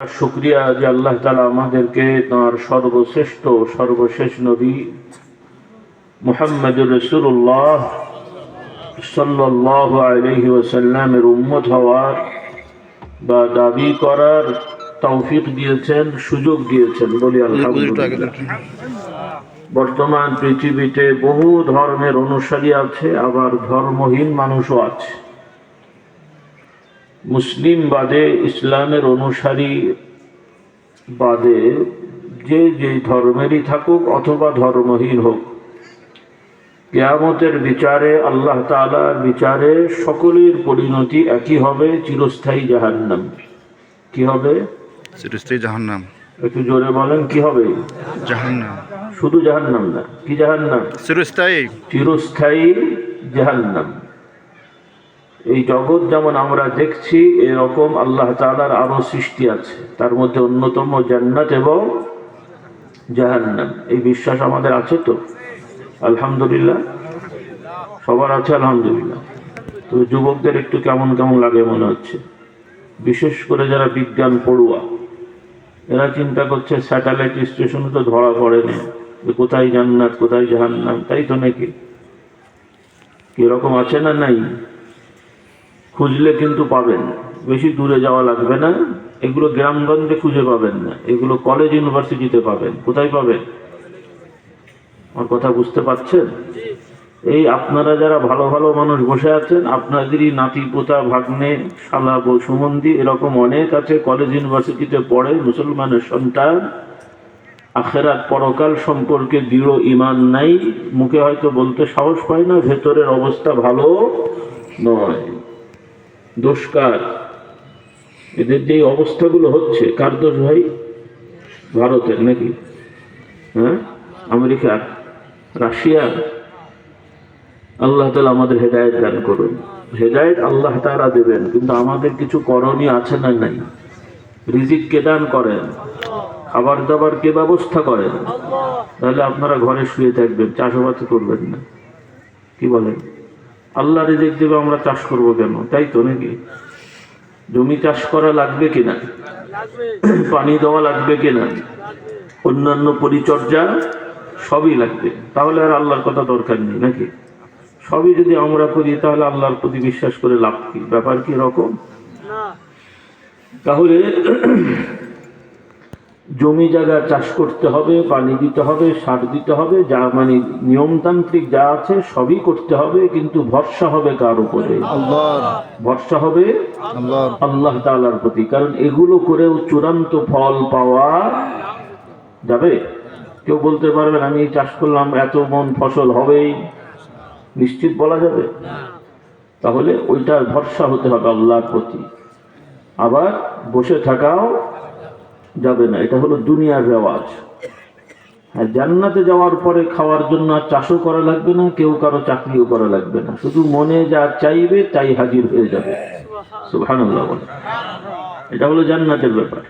শুক্রিয়া যে আল্লাহ তালা আমাদেরকে তাঁর সর্বশ্রেষ্ঠ, সর্বশেষ নবী মুহাম্মদুর রসুল্লাহ সাল্লাহ আলহি ওসাল্লামের উম্মত হওয়ার বা দাবি করার তৌফিক দিয়েছেন, সুযোগ দিয়েছেন বলি বর্তমান পৃথিবীতে বহু ধর্মের অনুসারী আছে, আবার ধর্মহীন মানুষও আছে। মুসলিম বাদে ইসলামের অনুসারী বাদে যে যে ধর্মেরই থাকুক অথবা ধর্মহীন হোক কেয়ামতের বিচারে আল্লাহ তালার বিচারে সকলের পরিণতি একই হবে চিরস্থায়ী জাহান্নাম। কি হবে? চিরস্থায়ী জাহান্নাম। একটু জোরে বলেন কি হবে? জাহান্নাম। শুধু জাহান্নাম না কি জাহান্নাম? চিরস্থায়ী। চিরস্থায়ী জাহান্নাম। এই জগৎ যেমন আমরা দেখছি, এরকম আল্লাহ তাআলার আরও সৃষ্টি আছে। তার মধ্যে অন্যতম জান্নাত এবং জাহান্নাম। এই বিশ্বাস আমাদের আছে তো? আলহামদুলিল্লাহ। সবার আছে আলহামদুলিল্লাহ। তো যুবকদের একটু কেমন কেমন লাগে মনে হচ্ছে? বিশেষ করে যারা বিজ্ঞান পড়ুয়া, এরা চিন্তা করছে স্যাটেলাইট স্টেশনে তো ধরা পড়েনি। যে কোথায় জান্নাত, কোথায় জাহান্নাম, তাই তো নাকি? কীরকম আছে না নাই? খুঁজলে কিন্তু পাবেন। বেশি দূরে যাওয়া লাগবে না। এগুলো গ্রামগঞ্জে খুঁজে পাবেন না। এগুলো কলেজ ইউনিভার্সিটিতে পাবেন। কোথায় পাবেন? আমার কথা বুঝতে পারছেন? এই আপনারা যারা ভালো ভালো মানুষ বসে আছেন, আপনাদেরই নাতি, পোতা, ভাগ্নে, শালা বউ সুমন্দি, এরকম অনেক আছে কলেজ ইউনিভার্সিটিতে পড়ে, মুসলমানের সন্তান। আখেরাত পরকাল সম্পর্কে দৃঢ় ইমান নাই। মুখে হয়তো বলতে সাহস পায় না, ভেতরের অবস্থা ভালো নয়। দোষকার। এদের যে অবস্থাগুলো হচ্ছে, কার দোষ ভাই? ভারতের নাকি? হ্যাঁ? আমেরিকার রাশিয়ার আল্লাহ তালা আমাদের হেদায়ত দান করুন। হেদায়ত আল্লাহ তারা দেবেন, কিন্তু আমাদের কিছু করণীয় আছে না নাই? রিজিক কে দান করেন? খাবার দাবার কে ব্যবস্থা করেন? তাহলে আপনারা ঘরে শুয়ে থাকবেন, চাষাবাদ করবেন না। কি বলেন? আল্লাহ রিজিক দেবে আমরা চাষ করব কেন? তাই তো নাকি? জমি চাষ করা লাগবে কিনা? পানি দেওয়া লাগবে কিনা? অন্যান্য পরিচর্যা সবই লাগবে। তাহলে আর আল্লাহর কথা দরকার নেই নাকি? সবই যদি আমরা করি তাহলে আল্লাহর প্রতি বিশ্বাস করে লাভ কি? ব্যাপার কি রকম তাহলে জমি জায়গা চাষ করতে হবে পানি দিতে হবে সার দিতে হবে যা মানে নিয়মতান্ত্রিক যা আছে সবই করতে হবে কিন্তু ভরসা হবে কার উপরে? ভরসা হবে আল্লাহ তালার প্রতি কারণ এগুলো করেও চূড়ান্ত ফল পাওয়া যাবে। কেউ বলতে পারবেন আমি চাষ করলাম এত মন ফসল হবেই। নিশ্চিত বলা যাবে? তাহলে ওইটার ভরসা হতে হবে আল্লাহর প্রতি। আবার বসে থাকাও যাবে না। এটা হলো দুনিয়ার রেওয়াজ। আর জান্নাতে যাওয়ার পরে খাওয়ার জন্য আর চাষও করা লাগবে না কেউ কারও চাকরিও করা লাগবে না। শুধু মনে যা চাইবে তাই হাজির হয়ে যাবে। সুবহানাল্লাহ বলে। এটা হলো জান্নাতের ব্যাপার।